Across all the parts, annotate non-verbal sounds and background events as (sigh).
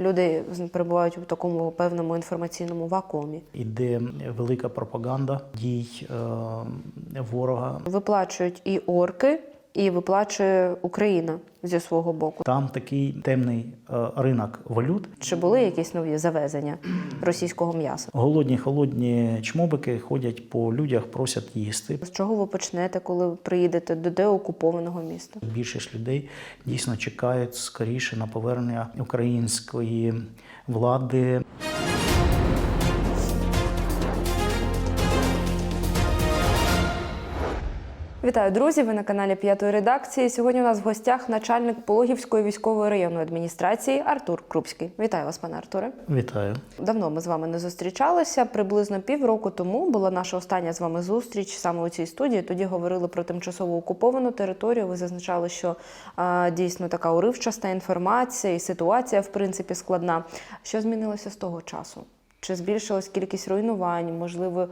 Люди перебувають у такому певному інформаційному вакуумі. Іде велика пропаганда дій е, ворога. Виплачують і орки, і виплачує Україна зі свого боку. Там такий темний е, ринок валют. Чи були якісь нові завезення російського м'яса? Голодні, холодні чмобики ходять по людях, просять їсти. З чого ви почнете, коли приїдете до деокупованого міста? Більшість людей дійсно чекають скоріше на повернення української влади. Вітаю, друзі! Ви на каналі П'ятої редакції. Сьогодні у нас в гостях начальник Пологівської військової районної адміністрації Артур Крупський. Вітаю вас, пане Артуре. Вітаю. Давно ми з вами не зустрічалися. Приблизно півроку тому була наша остання з вами зустріч саме у цій студії. Тоді говорили про тимчасово окуповану територію. Ви зазначали, що а, дійсно така уривчаста інформація і ситуація, в принципі, складна. Що змінилося з того часу? Чи збільшилась кількість руйнувань? Можливо,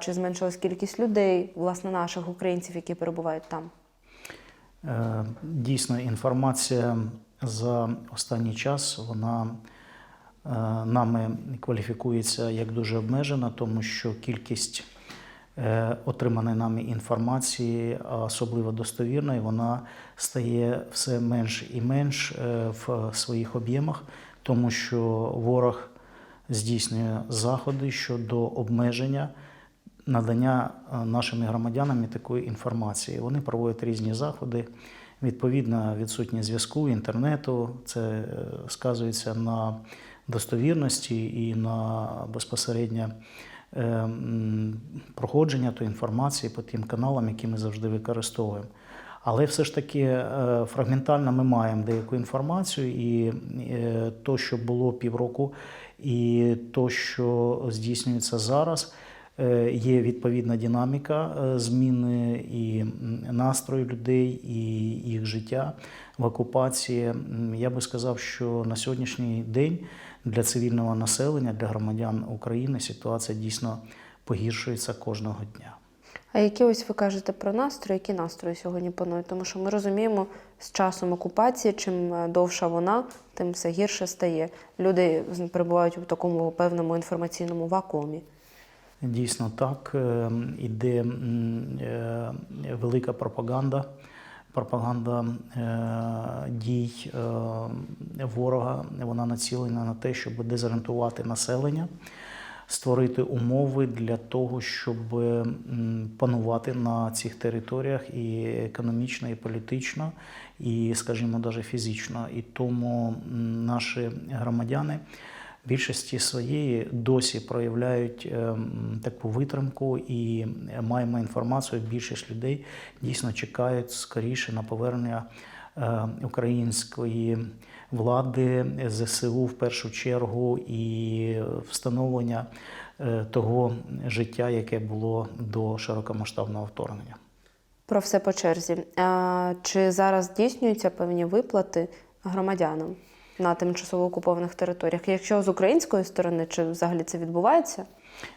чи зменшилась кількість людей, власне, наших українців, які перебувають там? Е, Дійсно, інформація за останній час вона е, нами кваліфікується як дуже обмежена, тому що кількість е, отриманої нами інформації, а особливо достовірної, вона стає все менш і менш е, в своїх об'ємах, тому що ворог здійснює заходи щодо обмеження надання е, нашими громадянами такої інформації. Вони проводять різні заходи. Відповідно, відсутність зв'язку, інтернету. Це е, сказується на достовірності і на безпосереднє е, проходження тої інформації по тим каналам, які ми завжди використовуємо. Але все ж таки фрагментально ми маємо деяку інформацію, і то, що було півроку, і то, що здійснюється зараз, е, є відповідна динаміка е, зміни і настрою людей, і їх життя в окупації. Я би сказав, що на сьогоднішній день для цивільного населення, для громадян України ситуація дійсно погіршується кожного дня. А які ось ви кажете про настрої, які настрої сьогодні панують? Тому що ми розуміємо, з часом окупації, чим е, довша вона, тим все гірше стає. Люди перебувають у такому певному інформаційному вакуумі. Дійсно так. Е, Іде е, велика пропаганда, пропаганда дій ворога. Вона націлена на те, щоб дезорієнтувати населення, створити умови для того, щоб панувати на цих територіях і економічно, і політично, і, скажімо, навіть фізично. І тому наші громадяни більшості своєї досі проявляють ем, таку витримку і маємо інформацію. Bільшість людей дійсно чекають скоріше на повернення е, української влади, ЗСУ в першу чергу, і встановлення е, того життя, яке було до широкомасштабного вторгнення. Про все по черзі. А, чи зараз здійснюються певні виплати громадянам на тимчасово окупованих територіях? Якщо з української сторони, чи взагалі це відбувається?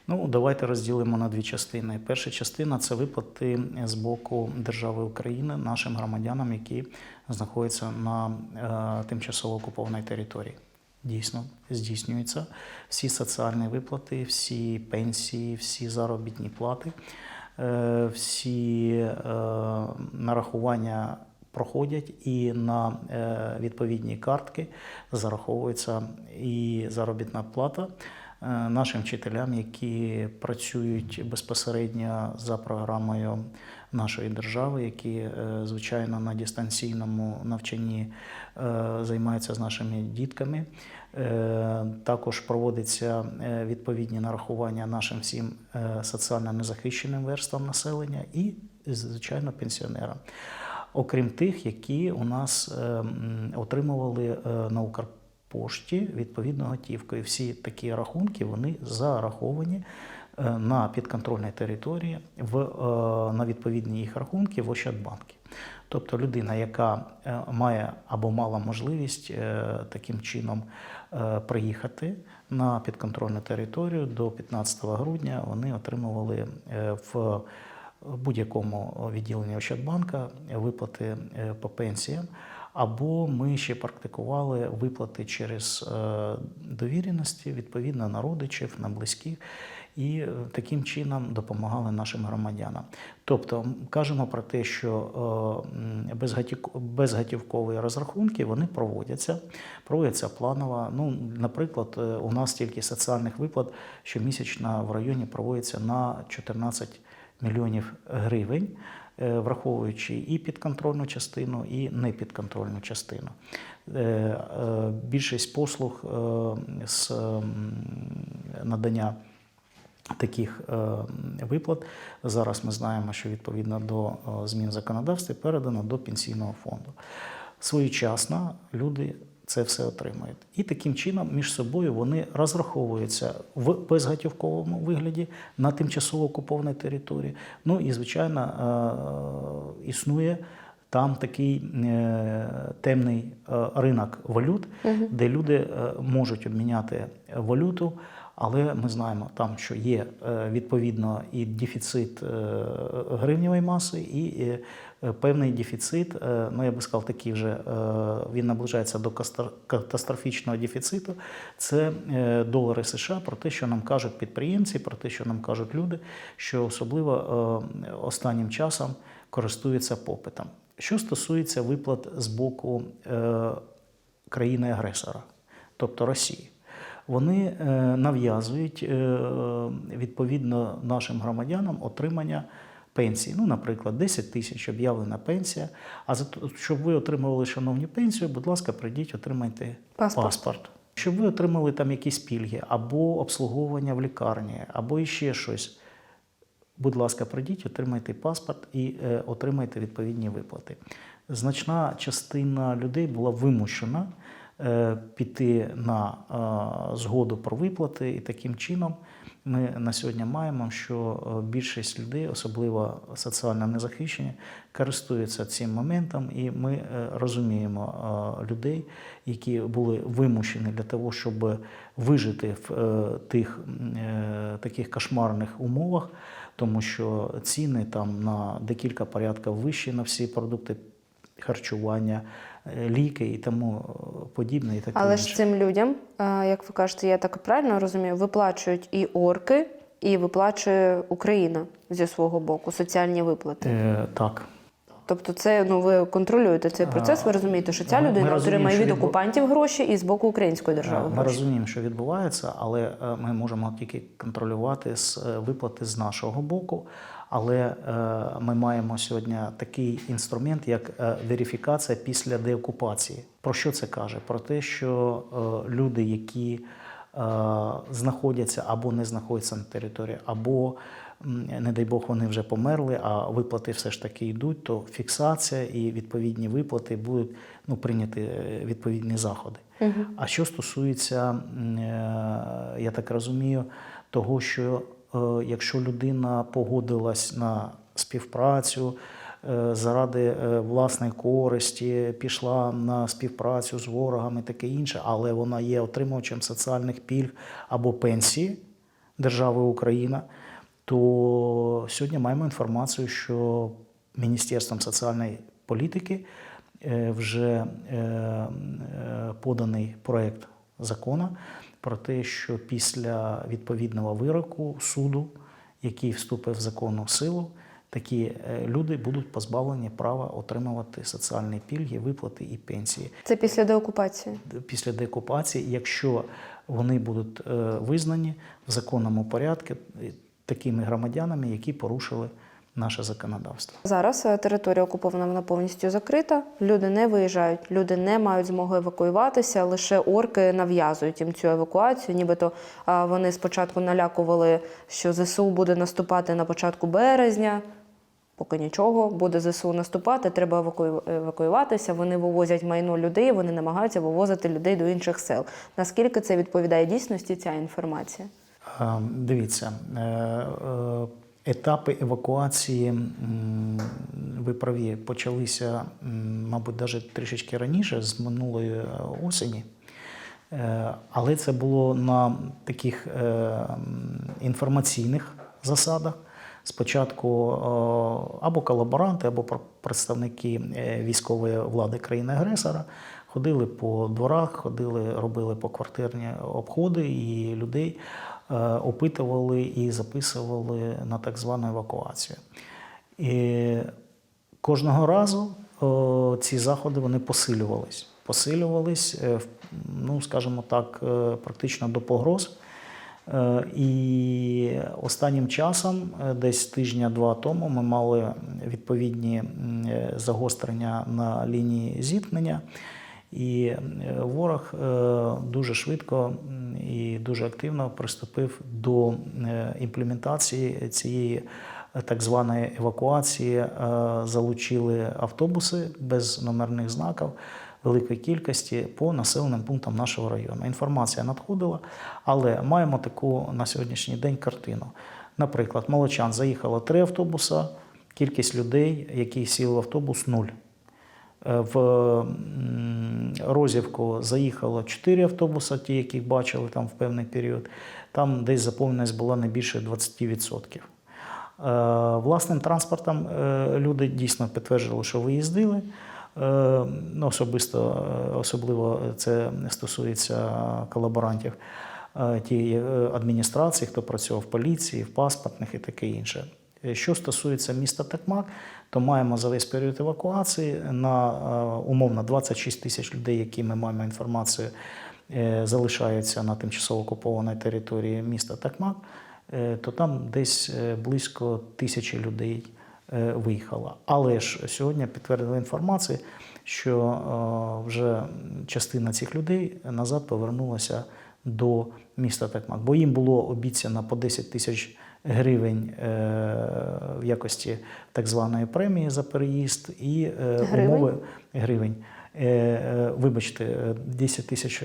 Ну, давайте розділимо на дві частини. Перша частина це виплати з боку держави України нашим громадянам, які знаходяться на е, тимчасово окупованій території. Дійсно, здійснюються всі соціальні виплати, всі пенсії, всі заробітні плати, е, всі е, нарахування проходять і на е, відповідні картки зараховується і заробітна плата нашим вчителям, які працюють безпосередньо за програмою нашої держави, які е, звичайно на дистанційному навчанні е, займаються з нашими дітками. Е, Також проводиться е, відповідні нарахування нашим всім е, соціально незахищеним верствам населення і, звичайно, пенсіонерам. Окрім тих, які у нас е, отримували е, на Укрпошті відповідно готівкою. Всі такі рахунки вони зараховані е, на підконтрольній території в, е, на відповідні їх рахунки в Ощадбанки. Тобто людина, яка е, має або мала можливість таким чином приїхати на підконтрольну територію до 15 грудня, вони отримували в будь-якому відділенні Ощадбанка виплати по пенсіям. Або ми ще практикували виплати через е, довіреності, відповідно на родичів, на близьких, і е, таким чином допомагали нашим громадянам. Тобто кажемо про те, що е, м, безгатів- безготівкові розрахунки вони проводяться, проводяться планово. Ну, наприклад, у нас тільки соціальних виплат щомісячно в районі проводиться на 14 мільйонів гривень, враховуючи і підконтрольну частину, і непідконтрольну частину. Е, е, Більшість послуг е, з надання таких е, виплат зараз ми знаємо, що відповідно до е, змін в законодавстві передано до пенсійного фонду. Своєчасно люди це все отримають. І таким чином між собою вони розраховуються в безготівковому вигляді на тимчасово окупованій території. Ну і звичайно е, існує. Там такий е, темний е, ринок валют, де люди можуть обміняти валюту, але ми знаємо там, що є е, відповідно і дефіцит е, гривневої маси, і е, певний дефіцит. Ну я би сказав, такий вже він наближається до катастрофічного дефіциту. Це долари США про те, що нам кажуть підприємці, про те, що нам кажуть люди, що особливо останнім часом користуються попитом. Що стосується виплат з боку країни-агресора, тобто Росії, вони е, нав'язують е, відповідно нашим громадянам отримання пенсії. Ну, наприклад, 10 тисяч об'явлена пенсія. А за то, щоб ви отримували шановні пенсію, будь ласка, прийдіть, отримайте Паспорт. паспорт. Щоб ви отримали там якісь пільги, або обслуговування в лікарні, або іще щось. Будь ласка, прийдіть, отримайте паспорт і е, отримайте відповідні виплати. Значна частина людей була вимушена піти на е, згоду про виплати, і таким чином ми на сьогодні маємо, що е, більшість людей, особливо соціально незахищені, користуються цим моментом, і ми е, розуміємо е, людей, які були вимушені для того, щоб вижити в е, тих е, таких кошмарних умовах, тому що ціни там на декілька порядків вищі на всі продукти харчування, е, ліки і тому е, подібне. І таке Але інше. ж цим людям, е, як ви кажете, я так правильно розумію, виплачують і орки, і виплачує Україна зі свого боку соціальні виплати. Е, так. Тобто, це ну ви контролюєте цей процес. Ви розумієте, що ця Ми- ми людина розуміємо, отримає від окупантів гроші і з боку української держави Ми гроші. розуміємо, що відбувається, але е, ми можемо тільки контролювати з е, виплати з нашого боку. Але е, ми маємо сьогодні такий інструмент, як е, верифікація після деокупації. Про що це каже? Про те, що е, люди, які е, знаходяться або не знаходяться на території, або не дай Бог, вони вже померли, а виплати все ж таки йдуть, то фіксація і відповідні виплати будуть ну, прийняті е, відповідні заходи. А що стосується, е, я так розумію, того, що е, якщо людина погодилась на співпрацю заради власної користі, пішла на співпрацю з ворогами, таке інше, але вона є отримувачем соціальних пільг або пенсії держави Україна, то сьогодні маємо інформацію, що Міністерством соціальної політики е, вже е, е, поданий проект закону про те, що після відповідного вироку суду, який вступив в законну силу, такі люди будуть позбавлені права отримувати соціальні пільги, виплати і пенсії Це після деокупації. після деокупації, якщо вони будуть визнані в законному порядку такими громадянами, які порушили наше законодавство. Зараз е, територія окупована вона повністю закрита. Люди не виїжджають, люди не мають змоги евакуюватися. Лише орки нав'язують їм цю евакуацію. Нібито вони спочатку налякували, що ЗСУ буде наступати на початку березня. Поки нічого, буде ЗСУ наступати, треба евакую- евакуюватися. Вони вивозять майно людей, вони намагаються вивозити людей до інших сел. Наскільки це відповідає дійсності ця інформація? Е, Дивіться, е, е, етапи евакуації, ви праві, почалися, мабуть, навіть трішечки раніше, з минулої е, осені. Але це було на таких інформаційних засадах. спочатку або колаборанти, або представники військової влади країни-агресора ходили по дворах, ходили, робили поквартирні обходи і людей опитували і записували на так звану евакуацію. І кожного разу ці заходи вони посилювались. Посилювались, е, ну скажімо так, е, практично до погроз. Е, І останнім часом, е, десь тижня-два тому, ми мали відповідні е, загострення на лінії зіткнення. І е, ворог е, дуже швидко і дуже активно приступив до е, імплементації цієї е, так званої евакуації. Е, Залучили автобуси без номерних знаків великої кількості по населеним пунктам нашого району. Інформація надходила, але маємо таку на сьогоднішній день картину. Наприклад, Молочан заїхало три автобуса, кількість людей, які сіли в автобус, нуль. Е, В Розівку заїхало 4 автобуси, ті, яких бачили там в певний період. Там десь заповненість була не більше 20%. Е, Власним транспортом е, люди дійсно підтверджували, що виїздили. Ну, особисто, особливо це стосується колаборантів тієї адміністрації, хто працював в поліції, в паспортних і таке інше. Е, Що стосується міста Такмак, то маємо за весь період евакуації на е, умовно 26 тисяч людей, які ми маємо інформацію, е, залишаються на тимчасово окупованій території міста Такмак, то там десь близько тисячі людей виїхало. Але ж сьогодні підтвердили інформацію, що вже частина цих людей назад повернулася до міста Такмак, бо їм було обіцяно по 10 тисяч гривень е, в якості так званої премії за переїзд і е, Гривень? умови гривень. Е, Вибачте, е, 10 тисяч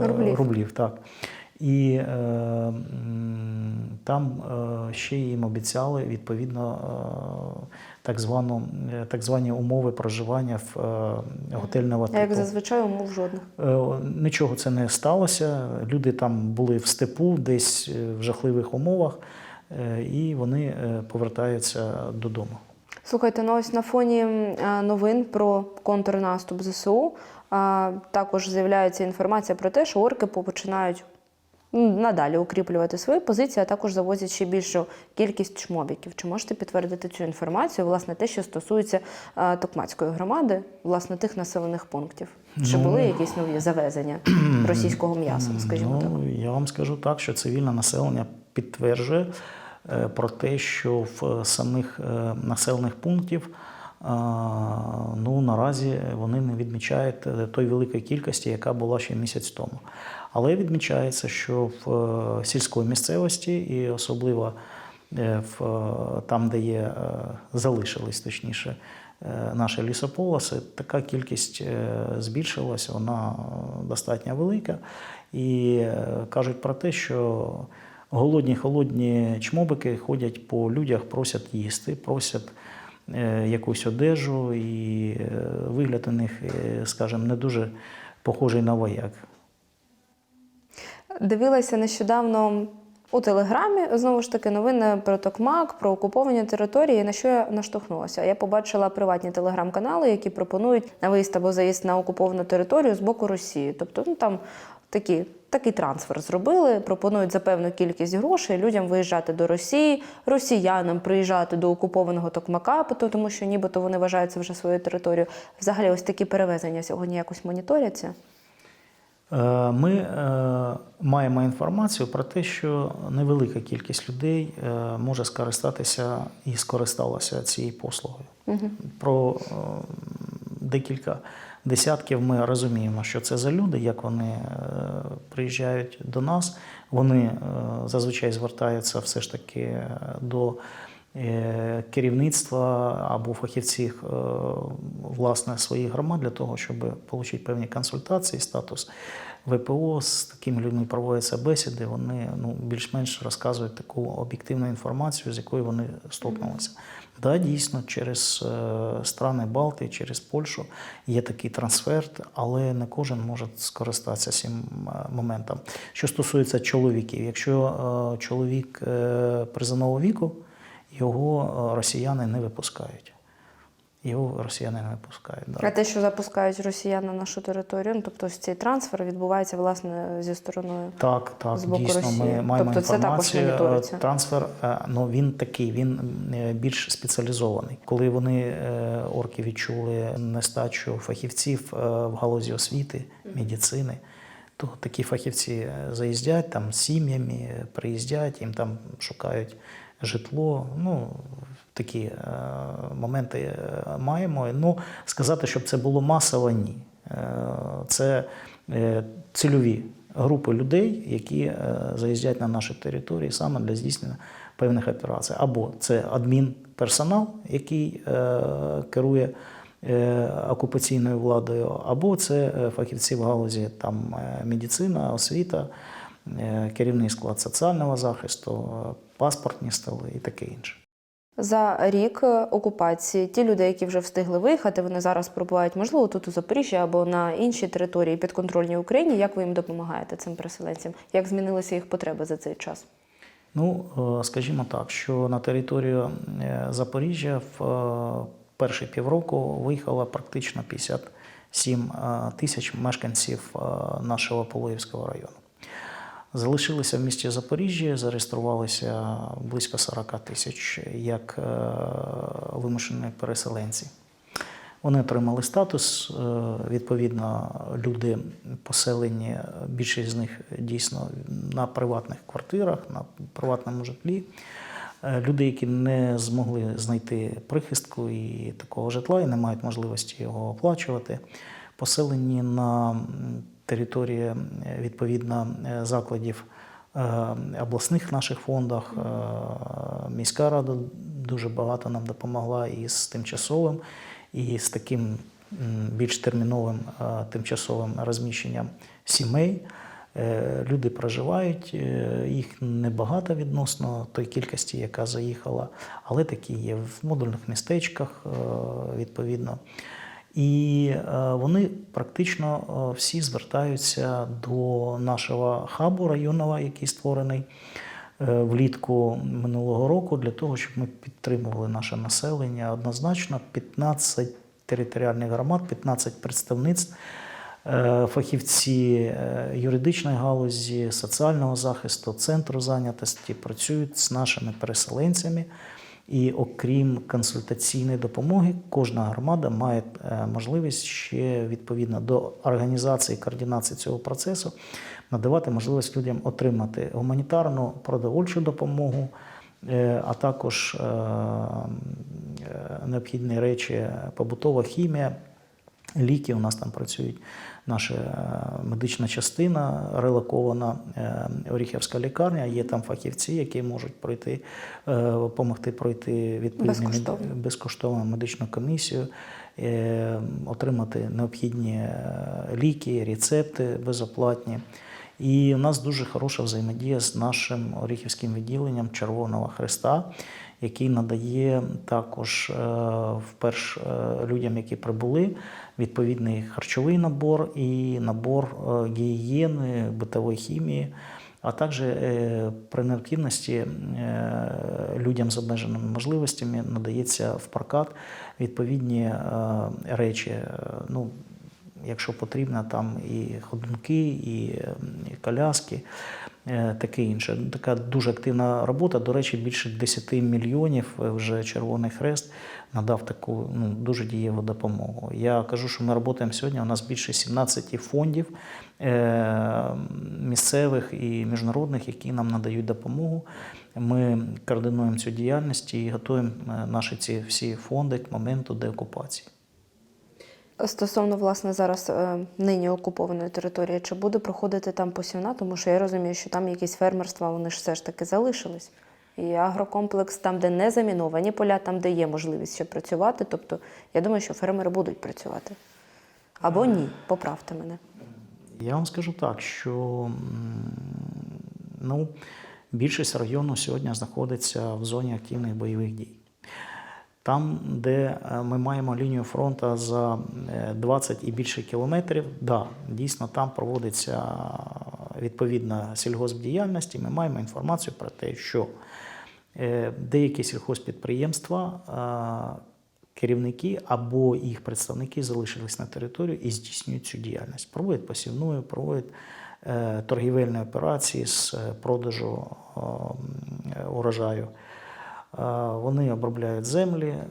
Рублів. рублів так. І е, там е, ще їм обіцяли відповідно е, так, звану, е, так звані умови проживання в е, готельного Як типу. зазвичай умов жодних. Е, Нічого це не сталося. Люди там були в степу, десь в жахливих умовах, і вони е, повертаються додому. Слухайте, ну ось на фоні е, новин про контрнаступ ЗСУ е, також з'являється інформація про те, що орки починають надалі укріплювати свої позиції, а також завозять ще більшу кількість чмобіків. Чи можете підтвердити цю інформацію? Власне, те, що стосується Токмацької громади, власне, тих населених пунктів? Чи Ну, були якісь нові завезення (clears throat) російського м'яса, скажімо так? ну, я вам скажу так, що цивільне населення підтверджує про те, що в е, самих е, населених пунктів е, ну, наразі вони не відмічають е, той великої кількості, яка була ще місяць тому. Але відмічається, що в е, сільській місцевості і особливо е, в, е, там, де є, е, залишились точніше, е, наші лісополоси, така кількість е, збільшилася, вона е, достатньо велика. І е, кажуть про те, що голодні холодні чмобики ходять по людях, просять їсти, просять е, якусь одежу, і е, вигляд у них, е, скажімо, не дуже похожий на вояк. Дивилася нещодавно у телеграмі знову ж таки новини про Токмак, про окуповані території. На що я наштовхнулася? Я побачила приватні телеграм-канали, які пропонують на виїзд або заїзд на окуповану територію з боку Росії. Тобто, ну там такі. Такий трансфер зробили, пропонують за певну кількість грошей людям виїжджати до Росії, росіянам приїжджати до окупованого Токмака, тому що нібито вони вважають це вже своєю територією. Взагалі, ось такі перевезення сьогодні якось моніторяться. Е, Ми е, маємо інформацію про те, що невелика кількість людей е, може скористатися і скористалася цією послугою. Про е, декілька десятків ми розуміємо, що це за люди, як вони е, приїжджають до нас. Вони е, зазвичай звертаються все ж таки е, до керівництва або фахівців власне своїх громад для того, щоб отримати певні консультації, статус ВПО з такими людьми проводяться бесіди. Вони ну більш-менш розказують таку об'єктивну інформацію, з якою вони столкнулися. Да, дійсно, через е, страни Балтії, через Польщу є такий трансфер, але не кожен може скористатися цим е, моментом. Що стосується чоловіків, якщо е, чоловік призовного віку, його росіяни не випускають. Його росіяни не випускають. Да. А те, що запускають росіяни на нашу територію, ну, тобто цей трансфер відбувається власне зі стороною. Так, так, з боку дійсно, Росії. ми маємо Тобто це також інформацію. Трансфер, е, ну він такий, він е, більш спеціалізований. Коли вони е, орки відчули нестачу фахівців в галузі освіти, медицини, то такі фахівці заїздять там з сім'ями, приїздять, їм там шукають житло. Ну, такі е, моменти е, маємо. Ну, сказати, щоб це було масово, ні. Е, Це цільові групи людей, які заїздять на наші території саме для здійснення певних операцій. Або це адмінперсонал, який керує окупаційною владою, або це фахівці в галузі там, медицина, освіта, керівний склад соціального захисту, паспортні столи і таке інше. За рік е, окупації ті люди, які вже встигли виїхати, вони зараз перебувають, можливо, тут у Запоріжжі або на іншій території підконтрольній Україні. Як ви їм допомагаєте цим переселенцям? Як змінилися їх потреби за цей час? Ну, е, скажімо так, що на територію е, Запоріжжя в перші півроку виїхало практично 57 е, тисяч мешканців нашого Полоївського району. Залишилися в місті Запоріжжя, зареєструвалися близько 40 тисяч як е, вимушені переселенці. Вони отримали статус. е, Відповідно, люди поселені, більшість з них дійсно на приватних квартирах, на приватному житлі. Е, Люди, які не змогли знайти прихистку і такого житла, і не мають можливості його оплачувати, поселені на території відповідно е, закладів е, обласних наших фондах. Е, Міська рада дуже багато нам допомогла і з тимчасовим, і з таким більш терміновим тимчасовим розміщенням сімей. Люди проживають, їх небагато відносно той кількості, яка заїхала, але такі є в модульних містечках, відповідно. І е, вони практично е, всі звертаються до нашого хабу районного, який створений е, влітку минулого року, для того, щоб ми підтримували наше населення. Однозначно, 15 територіальних громад, 15 представництв. Фахівці юридичної галузі, соціального захисту, центру зайнятості працюють з нашими переселенцями. І окрім консультаційної допомоги, кожна громада має е, можливість ще відповідно до організації координації цього процесу надавати можливість людям отримати гуманітарну продовольчу допомогу, е, а також е, необхідні речі, побутова хімія, ліки. У нас там працюють наша е, медична частина, релокована е, Оріхівська лікарня. Є там фахівці, які можуть пройти, е, допомогти пройти відповідну Безкоштовно. безкоштовну медичну комісію, отримати необхідні ліки, рецепти безоплатні. І у нас дуже хороша взаємодія з нашим Оріхівським відділенням Червоного Христа, який надає також е, вперше е, людям, які прибули, відповідний харчовий набор і набор е, гігієни, битової хімії. А також при необхідності людям з обмеженими можливостями надається в прокат відповідні речі. Ну, якщо потрібно, там і ходунки, і, коляски, таке інше. Така дуже активна робота. До речі, більше 10 мільйонів вже Червоний Хрест надав таку ну, дуже дієву допомогу. Я кажу, що ми працюємо сьогодні. У нас більше 17 фондів е, місцевих і міжнародних, які нам надають допомогу. Ми координуємо цю діяльність і готуємо е, наші ці всі фонди к моменту деокупації. Стосовно власне зараз е, нині окупованої території, чи буде проходити там посівна? Тому що я розумію, що там якісь фермерства, вони ж все ж таки залишились. І агрокомплекс там, де не заміновані поля, там, де є можливість ще працювати. Тобто, я думаю, що фермери будуть працювати. Або ні, поправте мене. Я вам скажу так, що ну, більшість району сьогодні знаходиться в зоні активних бойових дій. Там, де е, ми маємо лінію фронту за е, 20 і більше кілометрів, да, дійсно там проводиться відповідна сільгоспдіяльність, і ми маємо інформацію про те, що Е, Деякі сільхозпідприємства, керівники або їх представники залишились на території і здійснюють цю діяльність. Проводять посівну, проводять е, торгівельні операції з е, продажу е, урожаю. Е, Вони обробляють землі е,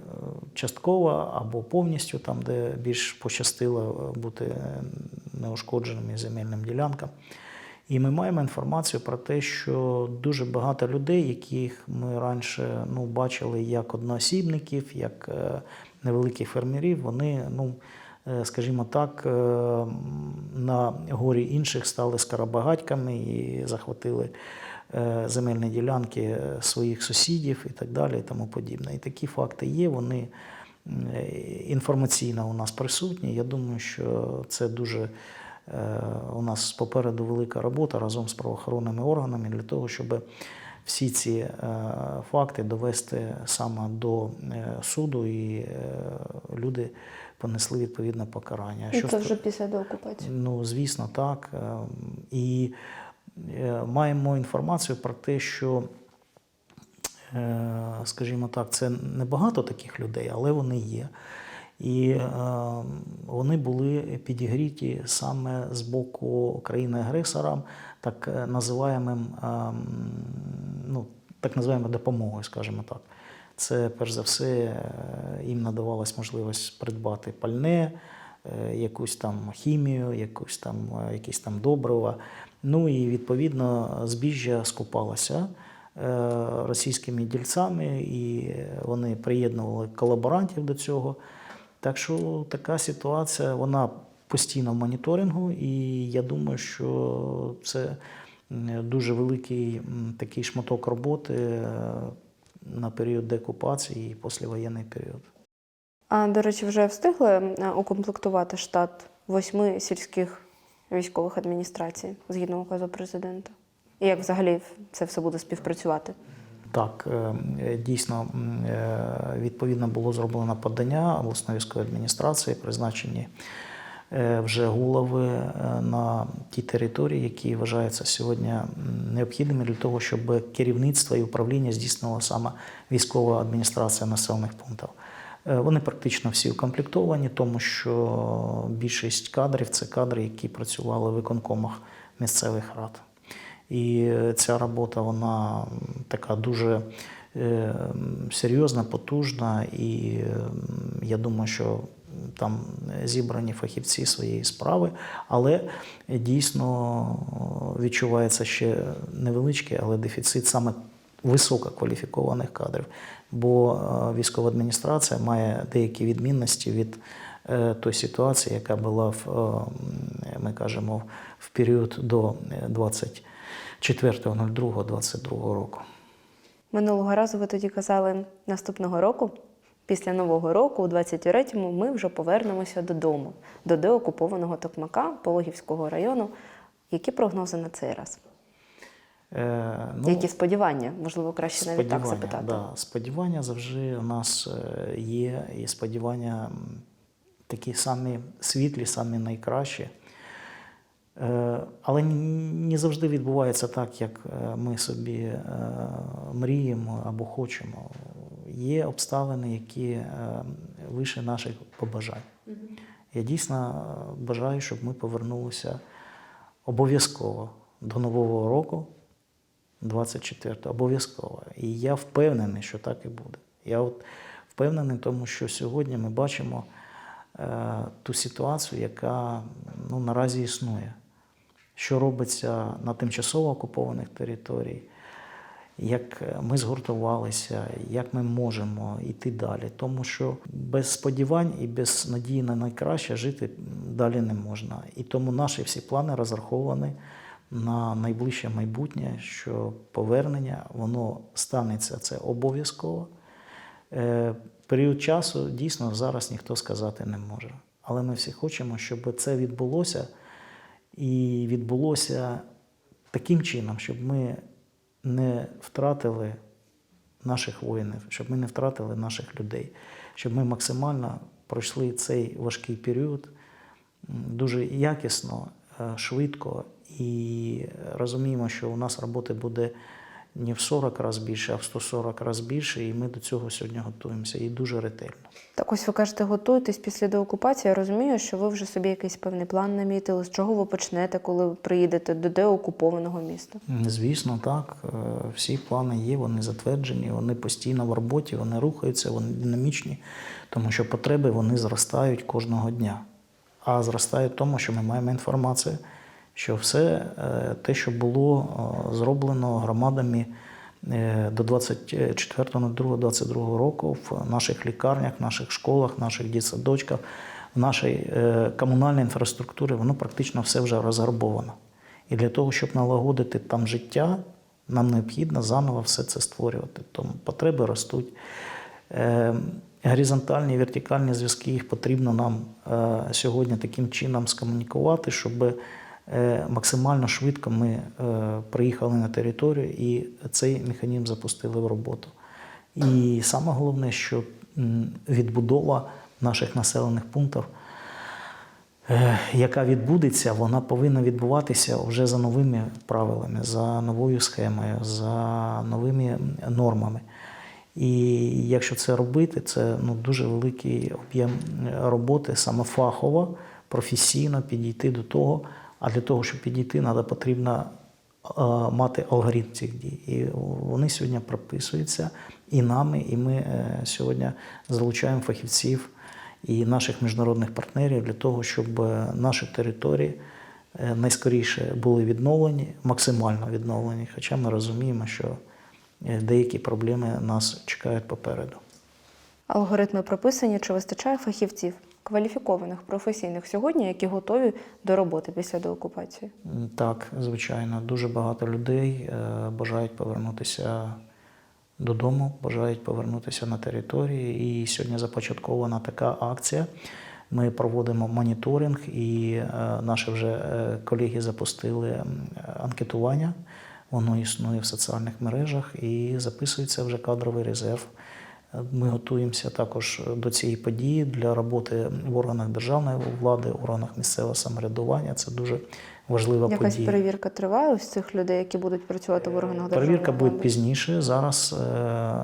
частково або повністю, там, де більш пощастило е, бути неушкодженими земельним ділянкам. І ми маємо інформацію про те, що дуже багато людей, яких ми раніше ну, бачили як одноосібників, як невеликих фермерів, вони, ну, скажімо так, на горі інших стали скоробагатьками і захватили земельні ділянки е, своїх сусідів і так далі, і тому подібне. І такі факти є, вони е, інформаційно у нас присутні. Я думаю, що це дуже е, у нас попереду велика робота разом з правоохоронними органами для того, щоб всі ці е, факти довести саме до е, суду і е, люди понесли відповідне покарання. І Що це вже після деокупації. Ну, звісно, так. Ем, І е, маємо інформацію про те, що, е, скажімо так, це небагато таких людей, але вони є. І е, вони були підігріті саме з боку країни-агресора, так е, називаємим, ем, ну, так називаємо допомогою, скажімо так. Це перш за все е, їм надавалась можливість придбати пальне, е, якусь там хімію, якусь там, е, якісь там добрива. Ну і відповідно збіжжя скупалося е, російськими дільцями, і вони приєднували колаборантів до цього. Так що така ситуація, вона постійно в моніторингу, і я думаю, що це дуже великий такий шматок роботи е, на період деокупації і післявоєнний період. А до речі, вже встигли укомплектувати штат восьми сільських військових адміністрацій згідно указу президента. І як взагалі це все буде співпрацювати? Так, е, е, дійсно, е, відповідно було зроблено подання обласної військової адміністрації, призначені вже голови на ті території, які вважаються сьогодні необхідними для того, щоб керівництво і управління здійснило саме військова адміністрація населених пунктів. Е, Вони практично всі укомплектовані, тому що більшість кадрів це кадри, які працювали в виконкомах місцевих рад. І е, ця робота вона така дуже е, серйозна, потужна, і я думаю, що там зібрані фахівці своєї справи, але дійсно відчувається ще невеличкий, але дефіцит саме висококваліфікованих кадрів. Бо е, військова адміністрація має деякі відмінності від е, тої ситуації, яка була в, е, ми кажемо, в період до 24.02.22 року. Минулого разу ви тоді казали наступного року, після Нового року, у 23-му, ми вже повернемося додому, до деокупованого Токмака Пологівського району. Які прогнози на цей раз? Е, Які сподівання? Можливо, краще навіть так запитати. Да, сподівання завжди у нас е, є, і сподівання такі самі світлі, самі найкращі. Е, Але не завжди відбувається так, як е, ми собі е, мріємо або хочемо. Є обставини, які е, вище наших побажань. Я дійсно бажаю, щоб ми повернулися обов'язково до Нового року, 24 обов'язково. І я впевнений, що так і буде. Я от впевнений, тому що сьогодні ми бачимо е, ту ситуацію, яка ну, наразі існує. Що робиться на тимчасово окупованих територіях, як ми згуртувалися, як ми можемо йти далі. Тому що без сподівань і без надії на найкраще жити далі не можна. І тому наші всі плани розраховані на найближче майбутнє, що повернення воно станеться це обов'язково. Е, Період часу дійсно зараз ніхто сказати не може. Але ми всі хочемо, щоб це відбулося і відбулося таким чином, щоб ми не втратили наших воїнів, щоб ми не втратили наших людей, щоб ми максимально пройшли цей важкий період дуже якісно, е, швидко і розуміємо, що у нас роботи буде не в 40 разів більше, а в 140 разів більше. І ми до цього сьогодні готуємося і дуже ретельно. Так ось ви кажете, готуєтесь після деокупації. Я розумію, що ви вже собі якийсь певний план намітили, з чого ви почнете, коли приїдете до деокупованого міста. Звісно, так. Е, Всі плани є, вони затверджені, вони постійно в роботі, вони рухаються, вони динамічні, тому що потреби вони зростають кожного дня. А зростають в тому, що ми маємо інформацію, що все е, те, що було е, зроблено громадами е, до 24.02.22 року в наших лікарнях, наших школах, наших дітсадочках, в нашій комунальній інфраструктурі, воно практично все вже розгарбовано. І для того, щоб налагодити там життя, нам необхідно заново все це створювати. Тому потреби ростуть. Горизонтальні і вертикальні зв'язки їх потрібно нам сьогодні таким чином скомунікувати, щоб максимально швидко ми е, приїхали на територію і цей механізм запустили в роботу. І саме головне, що відбудова наших населених пунктів е, яка відбудеться, вона повинна відбуватися вже за новими правилами, за новою схемою, за новими нормами. І якщо це робити, це ну, дуже великий об'єм роботи, саме фахово, професійно підійти до того. А для того, щоб підійти, треба потрібно е, мати алгоритм цих дій. І вони сьогодні прописуються і нами, і ми е, сьогодні залучаємо фахівців і наших міжнародних партнерів для того, щоб е, наші території найскоріше були відновлені, максимально відновлені. Хоча ми розуміємо, що деякі проблеми нас чекають попереду. Алгоритми прописані, чи вистачає фахівців, кваліфікованих, професійних сьогодні, які готові до роботи після деокупації? Так, звичайно, дуже багато людей е, бажають повернутися додому, бажають повернутися на території. І сьогодні започаткована така акція. Ми проводимо моніторинг, і е, наші вже е, колеги запустили анкетування. Воно існує в соціальних мережах і записується вже кадровий резерв. Е, Ми готуємося також до цієї події для роботи в органах державної влади, органах місцевого самоврядування. Це дуже важлива Якась подія. перевірка триває ось цих людей, які будуть працювати в органах державної Перевірка буде пізніше. Зараз е,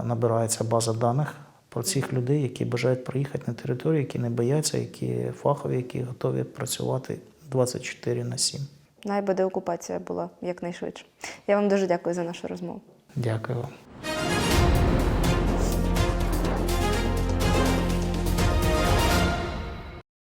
набирається база даних про цих людей, які бажають приїхати на територію, які не бояться, які фахові, які готові працювати 24 на 7. Найби деокупація була якнайшвидше. Я вам дуже дякую за нашу розмову. Дякую вам.